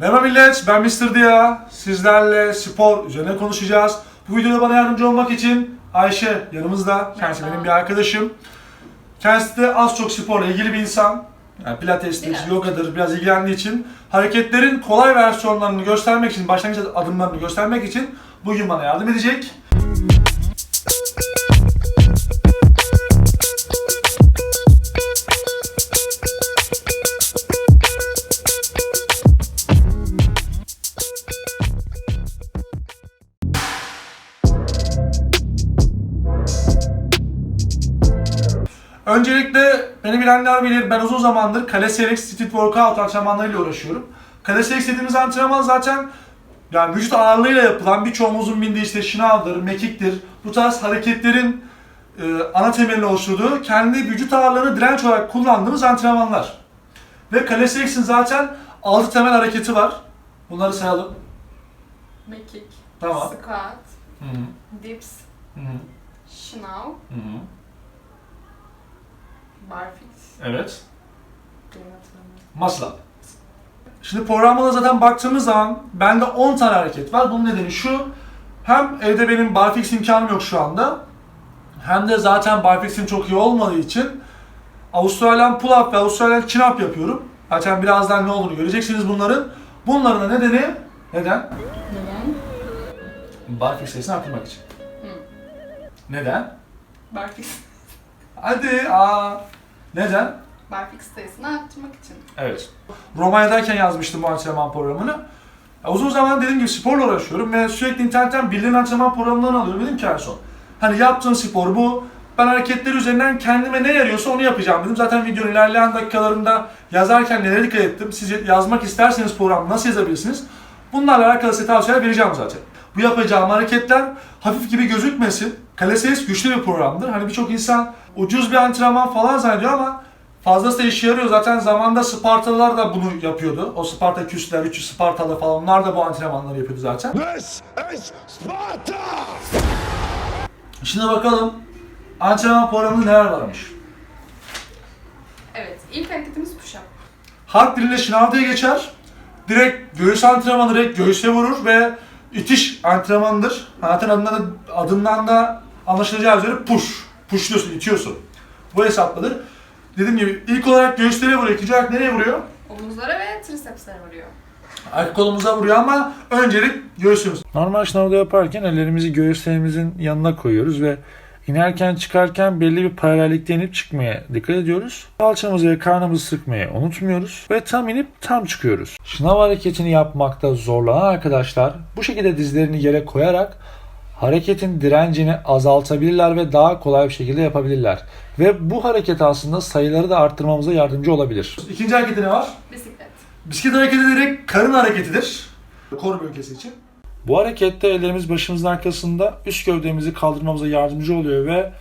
Merhaba millet, ben Mr. Dia. Sizlerle spor üzerine konuşacağız. Bu videoda bana yardımcı olmak için Ayşe yanımızda. Kendisi Merhaba. benim bir arkadaşım. Kendisi de az çok sporla ilgili bir insan. Yani pilatestir, Biraz. yogadır, biraz ilgilendiği için hareketlerin kolay versiyonlarını göstermek için, başlangıç adımlarını göstermek için bugün bana yardım edecek. Öncelikle beni bilenler bilir ben uzun zamandır calisthenics street workout antrenmanlarıyla uğraşıyorum. Calisthenics dediğimiz antrenman zaten yani vücut ağırlığıyla yapılan birçoğumuzun bildiği işte şınavdır, mekiktir. Bu tarz hareketlerin e, ana temelini oluşturduğu kendi vücut ağırlığını direnç olarak kullandığımız antrenmanlar. Ve calisthenics'in zaten 6 temel hareketi var. Bunları sayalım. Mekik, Tamam. squat, Hı hı. dips, Hı hı. şınav, Hı hı. Barfix. Evet. Muscle up. Şimdi programda zaten baktığımız zaman bende 10 tane hareket var. Bunun nedeni şu. Hem evde benim barfix imkanım yok şu anda. Hem de zaten barfix'im çok iyi olmadığı için Avustralyan pull up ve Avustralyan chin up yapıyorum. Zaten birazdan ne olduğunu göreceksiniz bunların. Bunların da nedeni neden? Neden? Barfix sayısını arttırmak için. Hı. Neden? Barfix. Hadi aa. Neden? Barfix sayısını arttırmak için. Evet. Romanya'dayken yazmıştım bu antrenman programını. Ya uzun zaman dediğim gibi sporla uğraşıyorum ve sürekli internetten bildiğin antrenman programlarını alıyorum. Dedim ki en son. Hani yaptığın spor bu. Ben hareketler üzerinden kendime ne yarıyorsa onu yapacağım dedim. Zaten videonun ilerleyen dakikalarında yazarken nelere dikkat ettim. Siz yazmak isterseniz program nasıl yazabilirsiniz? Bunlarla alakalı size tavsiyeler vereceğim zaten. Bu yapacağım hareketler hafif gibi gözükmesin. Calisthenics güçlü bir programdır. Hani birçok insan ucuz bir antrenman falan zannediyor ama Fazlası da işe yarıyor. Zaten zamanda Spartalılar da bunu yapıyordu. O Spartaküsler, 300 Spartalı falan onlar da bu antrenmanları yapıyordu zaten. This is Sparta! Şimdi bakalım antrenman programında neler varmış. Evet, ilk hareketimiz push-up. Halk diliyle şınav diye geçer. Direkt göğüs antrenmanı direkt göğüse vurur ve itiş antrenmanıdır. Zaten adından da, adından da anlaşılacağı üzere push. Pushluyorsun, itiyorsun. Bu hesapladır. Dediğim gibi ilk olarak göğüslere vuruyor. İkinci olarak nereye vuruyor? Omuzlara ve tricepslere vuruyor. Arka kolumuza vuruyor ama öncelik göğsümüz. Normal şınavda yaparken ellerimizi göğüslerimizin yanına koyuyoruz ve inerken çıkarken belli bir paralellikte inip çıkmaya dikkat ediyoruz. Kalçamızı ve karnımızı sıkmayı unutmuyoruz ve tam inip tam çıkıyoruz. Şınav hareketini yapmakta zorlanan arkadaşlar bu şekilde dizlerini yere koyarak hareketin direncini azaltabilirler ve daha kolay bir şekilde yapabilirler. Ve bu hareket aslında sayıları da arttırmamıza yardımcı olabilir. İkinci hareketi ne var? Bisiklet. Bisiklet hareketi direkt karın hareketidir. Kor bölgesi için. Bu harekette ellerimiz başımızın arkasında üst gövdemizi kaldırmamıza yardımcı oluyor ve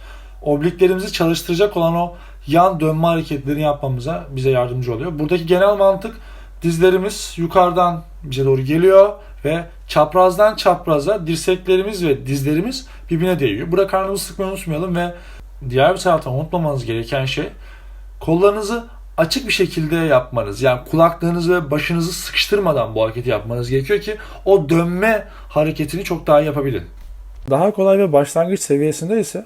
obliklerimizi çalıştıracak olan o yan dönme hareketlerini yapmamıza bize yardımcı oluyor. Buradaki genel mantık dizlerimiz yukarıdan bize doğru geliyor ve çaprazdan çapraza dirseklerimiz ve dizlerimiz birbirine değiyor. Burada karnımızı sıkmayı unutmayalım ve diğer bir taraftan unutmamanız gereken şey kollarınızı açık bir şekilde yapmanız. Yani kulaklığınızı ve başınızı sıkıştırmadan bu hareketi yapmanız gerekiyor ki o dönme hareketini çok daha iyi yapabilin. Daha kolay ve başlangıç seviyesinde ise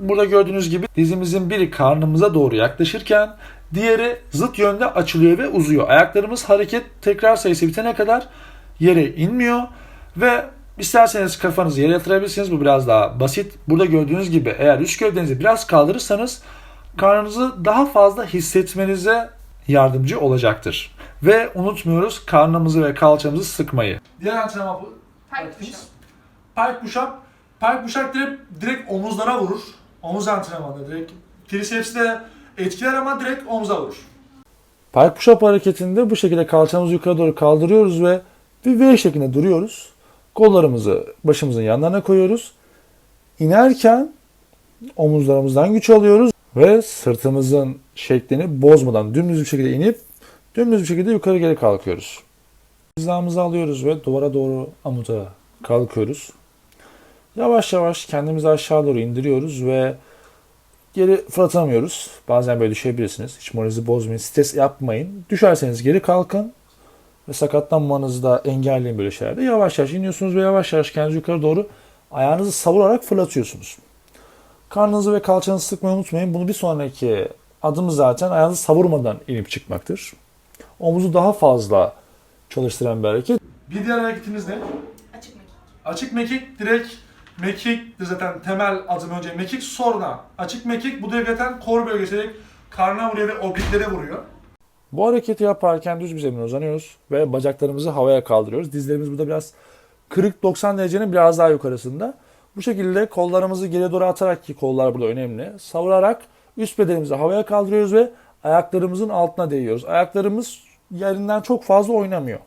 burada gördüğünüz gibi dizimizin biri karnımıza doğru yaklaşırken diğeri zıt yönde açılıyor ve uzuyor. Ayaklarımız hareket tekrar sayısı bitene kadar yere inmiyor ve isterseniz kafanızı yere yatırabilirsiniz. Bu biraz daha basit. Burada gördüğünüz gibi eğer üst gövdenizi biraz kaldırırsanız karnınızı daha fazla hissetmenize yardımcı olacaktır. Ve unutmuyoruz karnımızı ve kalçamızı sıkmayı. Diğer antrenman bu. Pike push-up. Pike push-up. Direkt, direkt omuzlara vurur. Omuz antrenmanı direkt. Triceps'i de etkiler ama direkt omuza vurur. Pike push-up hareketinde bu şekilde kalçamızı yukarı doğru kaldırıyoruz ve bir V şeklinde duruyoruz. Kollarımızı başımızın yanlarına koyuyoruz. İnerken omuzlarımızdan güç alıyoruz ve sırtımızın şeklini bozmadan dümdüz bir şekilde inip dümdüz bir şekilde yukarı geri kalkıyoruz. Hizamızı alıyoruz ve duvara doğru amuda kalkıyoruz. Yavaş yavaş kendimizi aşağı doğru indiriyoruz ve geri fırlatamıyoruz. Bazen böyle düşebilirsiniz. Hiç moralinizi bozmayın, stres yapmayın. Düşerseniz geri kalkın ve sakatlanmanızı da engelleyin böyle şeylerde. Yavaş yavaş iniyorsunuz ve yavaş yavaş kendinizi yukarı doğru ayağınızı savurarak fırlatıyorsunuz. Karnınızı ve kalçanızı sıkmayı unutmayın. Bunu bir sonraki adım zaten ayağınızı savurmadan inip çıkmaktır. Omuzu daha fazla çalıştıran bir hareket. Bir diğer hareketimiz ne? Açık mekik. Açık mekik direkt mekik zaten temel adım önce mekik sonra açık mekik bu direkt zaten kor bölgesi karnına vuruyor ve obliklere vuruyor. Bu hareketi yaparken düz bir zemine uzanıyoruz ve bacaklarımızı havaya kaldırıyoruz. Dizlerimiz burada biraz kırık 90 derecenin biraz daha yukarısında. Bu şekilde kollarımızı geriye doğru atarak ki kollar burada önemli. Savurarak üst bedenimizi havaya kaldırıyoruz ve ayaklarımızın altına değiyoruz. Ayaklarımız yerinden çok fazla oynamıyor.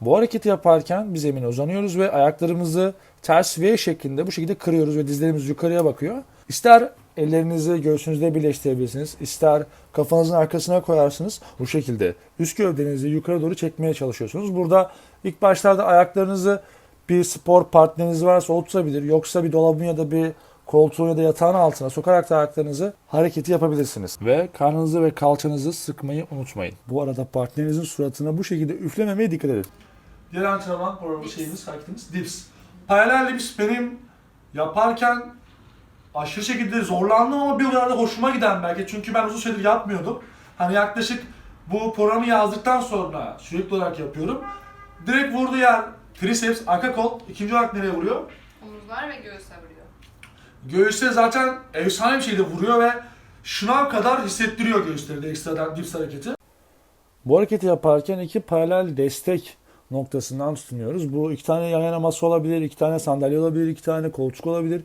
Bu hareketi yaparken bir zemine uzanıyoruz ve ayaklarımızı ters V şeklinde bu şekilde kırıyoruz ve dizlerimiz yukarıya bakıyor. İster ellerinizi göğsünüzde birleştirebilirsiniz, ister kafanızın arkasına koyarsınız. Bu şekilde üst gövdenizi yukarı doğru çekmeye çalışıyorsunuz. Burada ilk başlarda ayaklarınızı bir spor partneriniz varsa o. Yoksa bir dolabın ya da bir koltuğun ya da yatağın altına sokarak da ayaklarınızı hareketi yapabilirsiniz. Ve karnınızı ve kalçanızı sıkmayı unutmayın. Bu arada partnerinizin suratına bu şekilde üflememeye dikkat edin. Diğer antrenman programı şeyimiz, hareketimiz dips. Paralel dips benim yaparken aşırı şekilde zorlandım ama bir o kadar da hoşuma giden belki. Çünkü ben uzun süredir yapmıyordum. Hani yaklaşık bu programı yazdıktan sonra sürekli olarak yapıyorum. Direkt vurduğu yer triceps, arka kol. İkinci olarak nereye vuruyor? Omuzlar ve göğüse vuruyor. Göğüste zaten efsane bir şekilde vuruyor ve şınav kadar hissettiriyor göğüsleri de ekstradan dips hareketi. Bu hareketi yaparken iki paralel destek noktasından tutunuyoruz. Bu iki tane yan yana masa olabilir, iki tane sandalye olabilir, iki tane koltuk olabilir.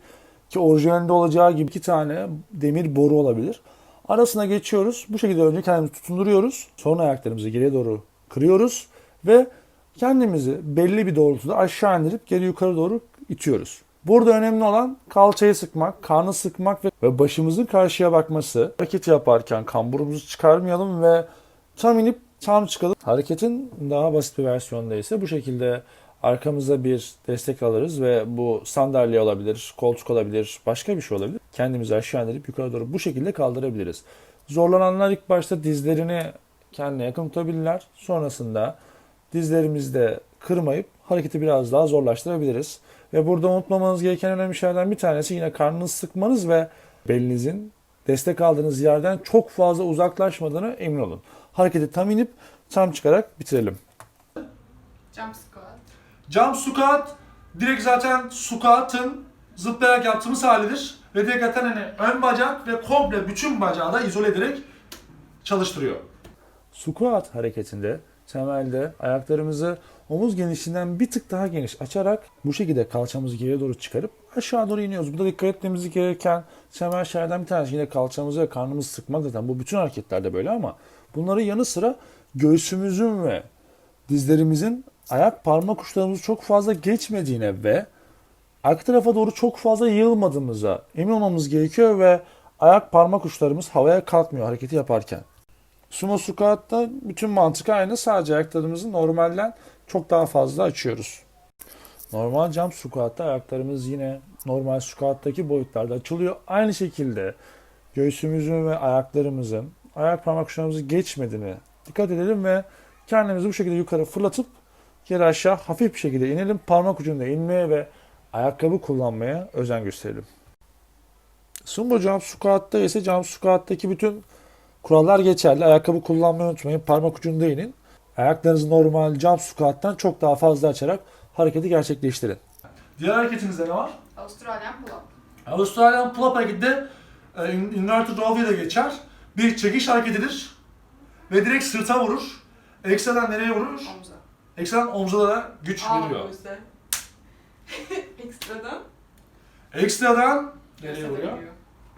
Ki orijinalinde olacağı gibi iki tane demir boru olabilir. Arasına geçiyoruz. Bu şekilde önce kendimizi tutunduruyoruz. Sonra ayaklarımızı geriye doğru kırıyoruz ve kendimizi belli bir doğrultuda aşağı indirip geri yukarı doğru itiyoruz. Burada önemli olan kalçayı sıkmak, karnı sıkmak ve- başımızın karşıya bakması. Hareketi yaparken kamburumuzu çıkarmayalım ve tam inip tam çıkalım. Hareketin daha basit bir versiyonda ise bu şekilde arkamıza bir destek alırız ve bu sandalye olabilir, koltuk olabilir, başka bir şey olabilir. Kendimizi aşağı indirip yukarı doğru bu şekilde kaldırabiliriz. Zorlananlar ilk başta dizlerini kendine yakın tutabilirler. Sonrasında dizlerimizde kırmayıp hareketi biraz daha zorlaştırabiliriz. Ve burada unutmamanız gereken önemli şeylerden bir tanesi yine karnınızı sıkmanız ve belinizin destek aldığınız yerden çok fazla uzaklaşmadığını emin olun. Hareketi tam inip tam çıkarak bitirelim. Jump squat. Jump squat direkt zaten squat'ın zıplayarak yaptığımız halidir. Ve direkt zaten hani ön bacak ve komple bütün bacağı da izole ederek çalıştırıyor. Squat hareketinde temelde ayaklarımızı omuz genişliğinden bir tık daha geniş açarak bu şekilde kalçamızı geriye doğru çıkarıp aşağı doğru iniyoruz. Burada dikkat etmemiz gereken temel şeylerden bir tanesi yine kalçamızı ve karnımızı sıkmak zaten. Bu bütün hareketlerde böyle ama bunların yanı sıra göğsümüzün ve dizlerimizin ayak parmak uçlarımızı çok fazla geçmediğine ve arka tarafa doğru çok fazla yığılmadığımıza emin olmamız gerekiyor ve ayak parmak uçlarımız havaya kalkmıyor hareketi yaparken. Sumo squat'ta bütün mantık aynı. Sadece ayaklarımızı normalden çok daha fazla açıyoruz. Normal jump squat'ta ayaklarımız yine normal squat'taki boyutlarda açılıyor. Aynı şekilde göğsümüzün ve ayaklarımızın ayak parmak uçlarımızı geçmediğini dikkat edelim ve kendimizi bu şekilde yukarı fırlatıp geri aşağı hafif bir şekilde inelim. Parmak ucunda inmeye ve ayakkabı kullanmaya özen gösterelim. Sumo jump squat'ta ise jump squat'taki bütün kurallar geçerli. Ayakkabı kullanmayı unutmayın. Parmak ucunda inin. Ayaklarınızı normal jump squat'tan çok daha fazla açarak hareketi gerçekleştirin. Diğer hareketimizde ne var? Australian pull-up. Australian pull-up hareketi de e, in- inverted row diye de geçer. Bir çekiş hareketidir. Ve direkt sırta vurur. Ekstradan nereye vurur? Omuza. Ekstradan omzulara güç veriyor. göğüse. Ekstradan. Ekstradan göğüse nereye de vuruyor? vuruyor.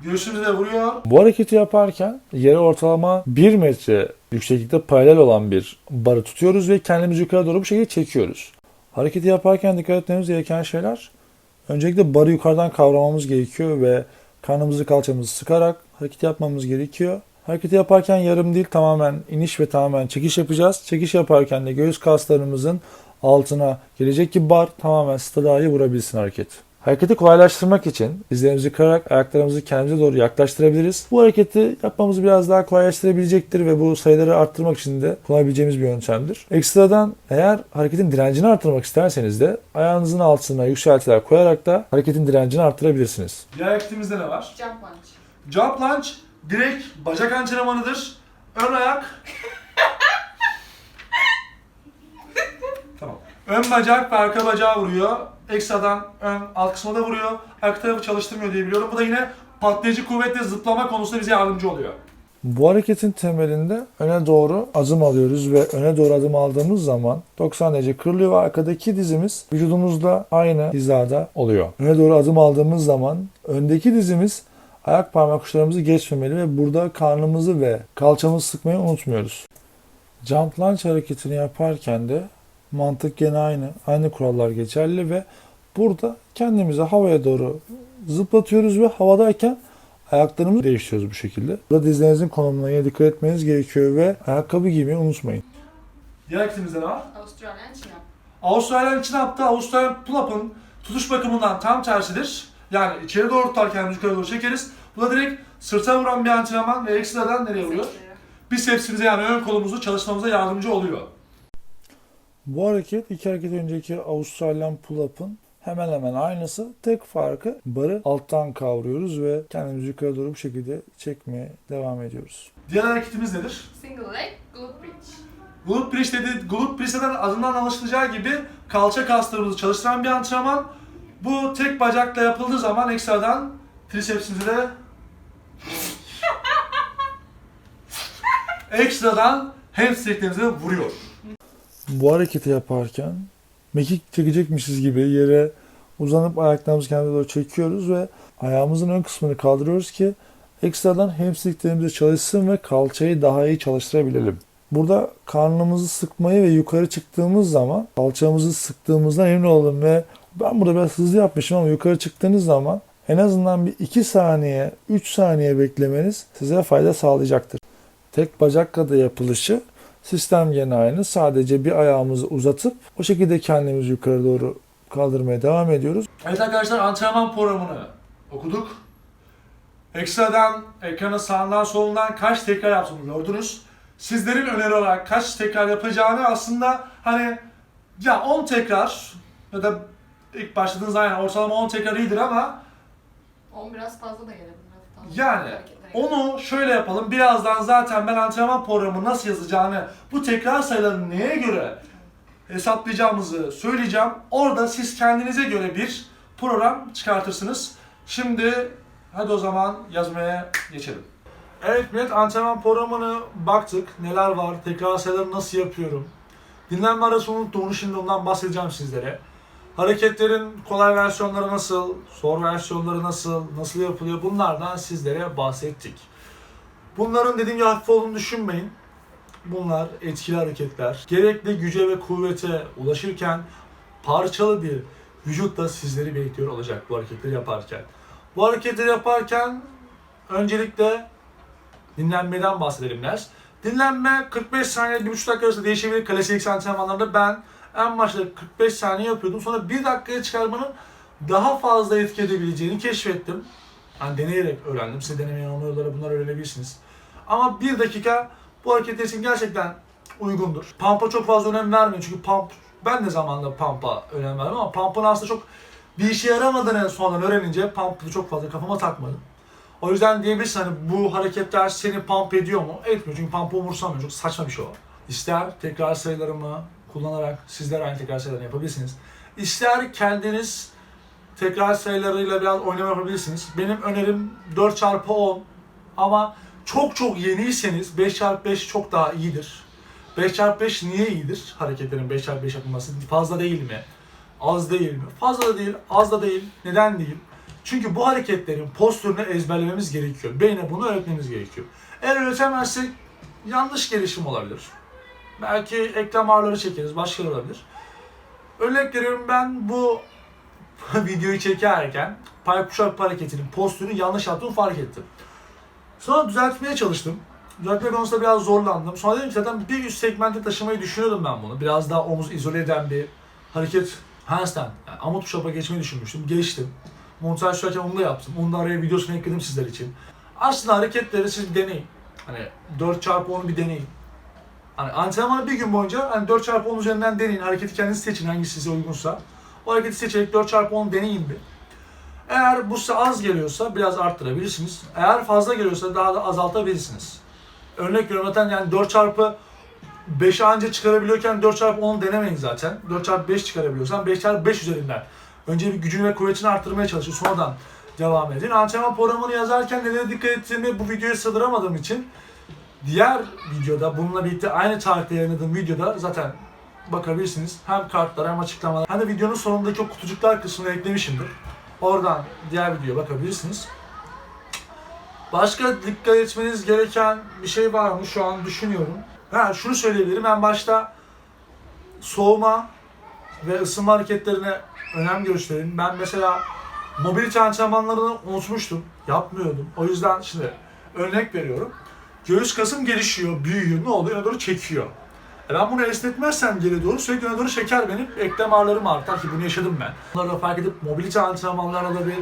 Göğsümüze vuruyor. Bu hareketi yaparken yere ortalama 1 metre yükseklikte paralel olan bir barı tutuyoruz ve kendimizi yukarı doğru bu şekilde çekiyoruz. Hareketi yaparken dikkat etmemiz gereken şeyler öncelikle barı yukarıdan kavramamız gerekiyor ve karnımızı kalçamızı sıkarak hareket yapmamız gerekiyor. Hareketi yaparken yarım değil tamamen iniş ve tamamen çekiş yapacağız. Çekiş yaparken de göğüs kaslarımızın altına gelecek ki bar tamamen stadayı vurabilsin hareket. Hareketi kolaylaştırmak için dizlerimizi kırarak ayaklarımızı kendimize doğru yaklaştırabiliriz. Bu hareketi yapmamızı biraz daha kolaylaştırabilecektir ve bu sayıları arttırmak için de kullanabileceğimiz bir yöntemdir. Ekstradan eğer hareketin direncini arttırmak isterseniz de ayağınızın altına yükseltiler koyarak da hareketin direncini arttırabilirsiniz. Diğer hareketimizde ne var? Jump lunge. Jump lunge direkt bacak antrenmanıdır. Ön ayak. tamam. Ön bacak ve arka bacağı vuruyor. Ekstradan ön alt kısmına da vuruyor. Arka tarafı çalıştırmıyor diye biliyorum. Bu da yine patlayıcı kuvvetle zıplama konusunda bize yardımcı oluyor. Bu hareketin temelinde öne doğru adım alıyoruz ve öne doğru adım aldığımız zaman 90 derece kırılıyor ve arkadaki dizimiz vücudumuzla aynı hizada oluyor. Öne doğru adım aldığımız zaman öndeki dizimiz ayak parmak uçlarımızı geçmemeli ve burada karnımızı ve kalçamızı sıkmayı unutmuyoruz. Jump lunge hareketini yaparken de mantık gene aynı. Aynı kurallar geçerli ve burada kendimizi havaya doğru zıplatıyoruz ve havadayken ayaklarımızı değiştiriyoruz bu şekilde. Burada dizlerinizin konumuna yine dikkat etmeniz gerekiyor ve ayakkabı giymeyi unutmayın. Diğer hareketimizde ne var? Australian chin up. Avustralyan için yaptığı Avustralyan pull-up'ın tutuş bakımından tam tersidir. Yani içeri doğru tutar kendimizi yukarı doğru çekeriz. Bu da direkt sırta vuran bir antrenman ve ekstradan nereye vuruyor? Bisepsimize yani ön kolumuzu çalışmamıza yardımcı oluyor. Bu hareket iki hareket önceki Avustralyan pull-up'ın hemen hemen aynısı. Tek farkı barı alttan kavruyoruz ve kendimizi yukarı doğru bu şekilde çekmeye devam ediyoruz. Diğer hareketimiz nedir? Single leg glute bridge. Glute bridge dedi, glute bridge'den adından anlaşılacağı gibi kalça kaslarımızı çalıştıran bir antrenman. Bu tek bacakla yapıldığı zaman ekstradan trisepsimizi de ekstradan hamstringlerimize vuruyor. Bu hareketi yaparken mekik çekecekmişiz gibi yere uzanıp ayaklarımızı kendimize doğru çekiyoruz ve ayağımızın ön kısmını kaldırıyoruz ki ekstradan hamstringlerimiz çalışsın ve kalçayı daha iyi çalıştırabilelim. Burada karnımızı sıkmayı ve yukarı çıktığımız zaman kalçamızı sıktığımızdan emin olalım ve ben burada biraz hızlı yapmışım ama yukarı çıktığınız zaman en azından bir 2 saniye, 3 saniye beklemeniz size fayda sağlayacaktır. Tek bacakla da yapılışı sistem gene aynı. Sadece bir ayağımızı uzatıp o şekilde kendimizi yukarı doğru kaldırmaya devam ediyoruz. Evet arkadaşlar antrenman programını okuduk. Ekstradan ekranın sağından solundan kaç tekrar yaptığını gördünüz. Sizlerin öneri olarak kaç tekrar yapacağını aslında hani ya 10 tekrar ya da ilk başladığınız zaman yani ortalama 10 tekrar iyidir ama 10 biraz fazla da gelebilir. hafiften. yani Hareketlere onu şöyle yapalım. Birazdan zaten ben antrenman programı nasıl yazacağını, bu tekrar sayılarını neye göre hesaplayacağımızı söyleyeceğim. Orada siz kendinize göre bir program çıkartırsınız. Şimdi hadi o zaman yazmaya geçelim. Evet millet antrenman programını baktık. Neler var, tekrar sayıları nasıl yapıyorum. Dinlenme arası unuttum. Onu şimdi ondan bahsedeceğim sizlere. Hareketlerin kolay versiyonları nasıl, zor versiyonları nasıl, nasıl yapılıyor bunlardan sizlere bahsettik. Bunların dediğim gibi hafif olduğunu düşünmeyin. Bunlar etkili hareketler. Gerekli güce ve kuvvete ulaşırken parçalı bir vücut da sizleri bekliyor olacak bu hareketleri yaparken. Bu hareketleri yaparken öncelikle dinlenmeden bahsedelim biraz. Dinlenme 45 saniye 1,5 dakika arasında değişebilir. Klasik antrenmanlarında ben en başta 45 saniye yapıyordum. Sonra 1 dakikaya çıkarmanın daha fazla etki edebileceğini keşfettim. Yani deneyerek öğrendim. Size deneme yanılma yolları bunlar öğrenebilirsiniz. Ama 1 dakika bu hareketler için gerçekten uygundur. Pump'a çok fazla önem vermeyin çünkü pump ben de zamanında pump'a önem verdim ama pump'ın aslında çok bir işe yaramadığını sonradan öğrenince pump'ı çok fazla kafama takmadım. O yüzden diyebilirsin hani bu hareketler seni pump ediyor mu? Etmiyor çünkü pump'ı umursamıyor. Çok saçma bir şey o. İster tekrar sayılarımı kullanarak sizler aynı tekrar sayılarını yapabilirsiniz. İster kendiniz tekrar sayılarıyla biraz oynama yapabilirsiniz. Benim önerim 4x10 ama çok çok yeniyseniz 5x5 çok daha iyidir. 5x5 niye iyidir? Hareketlerin 5x5 yapılması fazla değil mi? Az değil mi? Fazla da değil, az da değil. Neden değil? Çünkü bu hareketlerin postürünü ezberlememiz gerekiyor. Beyne bunu öğretmemiz gerekiyor. Eğer öğretemezsek yanlış gelişim olabilir. Belki eklem ağrıları çekeriz, başka olabilir. Örnek veriyorum ben bu videoyu çekerken pay push up hareketinin postürünü yanlış yaptığımı fark ettim. Sonra düzeltmeye çalıştım. Düzeltme konusunda biraz zorlandım. Sonra dedim ki zaten bir üst segmente taşımayı düşünüyordum ben bunu. Biraz daha omuz izole eden bir hareket Handstand. Yani amut push-up'a geçmeyi düşünmüştüm. Geçtim. Montaj sürerken onu da yaptım. Onu da araya videosunu ekledim sizler için. Aslında hareketleri siz deneyin. Hani 4x10'u bir deneyin. Hani antrenmanı bir gün boyunca hani 4x10 üzerinden deneyin. Hareketi kendiniz seçin hangisi size uygunsa. O hareketi seçerek 4x10 deneyin bir. Eğer bu size az geliyorsa biraz arttırabilirsiniz. Eğer fazla geliyorsa daha da azaltabilirsiniz. Örnek veriyorum zaten yani 4 çarpı 5'i anca çıkarabiliyorken 4 çarpı 10 denemeyin zaten. 4 çarpı 5 çıkarabiliyorsan 5 çarpı 5 üzerinden. Önce bir gücünü ve kuvvetini arttırmaya çalışın. Sonradan devam edin. Antrenman programını yazarken nelere dikkat ettiğimi bu videoya sığdıramadığım için diğer videoda bununla birlikte aynı tarihte yayınladığım videoda zaten bakabilirsiniz. Hem kartlara hem açıklamalara hem de videonun sonundaki o kutucuklar kısmına eklemişimdir. Oradan diğer videoya bakabilirsiniz. Başka dikkat etmeniz gereken bir şey var mı şu an düşünüyorum. Ha şunu söyleyebilirim en başta soğuma ve ısınma hareketlerine önem gösterin. Ben mesela mobilite antrenmanlarını unutmuştum. Yapmıyordum. O yüzden şimdi örnek veriyorum. Göğüs kasım gelişiyor, büyüyor. Ne oluyor? Öne doğru çekiyor. E ben bunu esnetmezsem geri doğru sürekli öne doğru çeker benim. Eklem ağrılarım artar ki bunu yaşadım ben. Bunları da fark edip mobilite antrenmanlarına da bir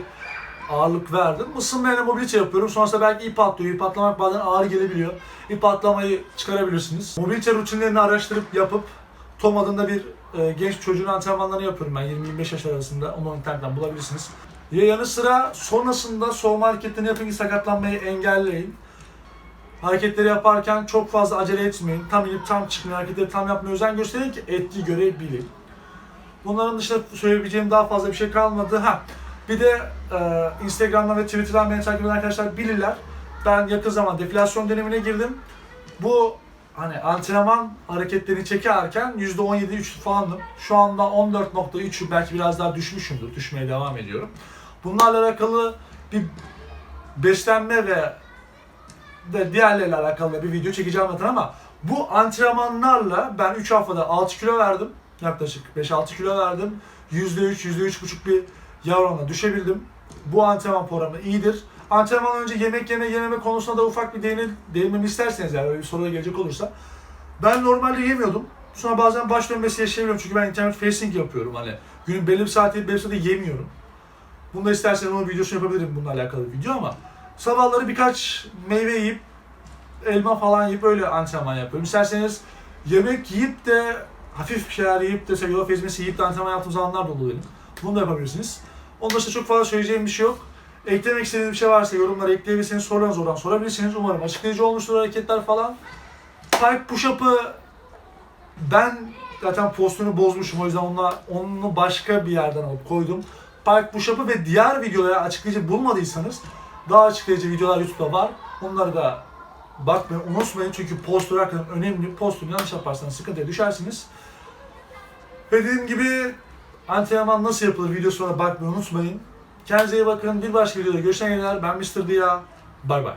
ağırlık verdim. Isınmayla mobilite yapıyorum. Sonrasında belki ip atlıyor. İp atlamak bazen ağır gelebiliyor. İp atlamayı çıkarabilirsiniz. Mobilite rutinlerini araştırıp yapıp Tom adında bir e, genç çocuğun antrenmanlarını yapıyorum ben 20-25 yaş arasında. Onu internetten bulabilirsiniz. Ya yanı sıra sonrasında soğuma hareketlerini yapın ki sakatlanmayı engelleyin. Hareketleri yaparken çok fazla acele etmeyin. Tam inip tam çıkmayın. Hareketleri tam yapmaya özen gösterin ki ettiği görebilin. Bunların dışında söyleyebileceğim daha fazla bir şey kalmadı. Ha, bir de e, Instagram'dan ve Twitter'dan beni takip eden arkadaşlar bilirler. Ben yakın zaman defilasyon dönemine girdim. Bu hani antrenman hareketlerini çekerken %17 3 falandım. Şu anda 14.3 belki biraz daha düşmüşümdür. Düşmeye devam ediyorum. Bunlarla alakalı bir beslenme ve de diğerleriyle alakalı bir video çekeceğim zaten ama bu antrenmanlarla ben 3 haftada 6 kilo verdim. Yaklaşık 5-6 kilo verdim. %3, %3,5 bir oranına düşebildim. Bu antrenman programı iyidir. Antrenman önce yemek yeme yememe konusunda da ufak bir değinir, değinmemi isterseniz yani öyle bir soruya gelecek olursa. Ben normalde yemiyordum. Sonra bazen baş dönmesi yaşayabiliyorum çünkü ben internet facing yapıyorum hani. Günün belli bir saati belli bir saati yemiyorum. Bunu da isterseniz onun videosunu yapabilirim bununla alakalı bir video ama sabahları birkaç meyve yiyip elma falan yiyip öyle antrenman yapıyorum. İsterseniz yemek yiyip de hafif bir şeyler yiyip de yulaf ezmesi yiyip de antrenman yaptığım zamanlar da oluyor. Bunu da yapabilirsiniz. Onun dışında çok fazla söyleyeceğim bir şey yok. Eklemek istediğiniz bir şey varsa yorumlara ekleyebilirsiniz. Sorularınız oradan sorabilirsiniz. Umarım açıklayıcı olmuştur hareketler falan. Pike push-up'ı ben zaten postunu bozmuşum o yüzden onunla, onu başka bir yerden alıp koydum. Pike push-up'ı ve diğer videoları açıklayıcı bulmadıysanız daha açıklayıcı videolar YouTube'da var. Onları da bakmayın, unutmayın çünkü postür hakikaten önemli. Postürü yanlış yaparsanız sıkıntıya düşersiniz. Ve dediğim gibi antrenman nasıl yapılır videosuna bakmayı unutmayın. Kendinize iyi bakın. Bir başka videoda görüşene kadar ben Mr. Dia. Bay bay.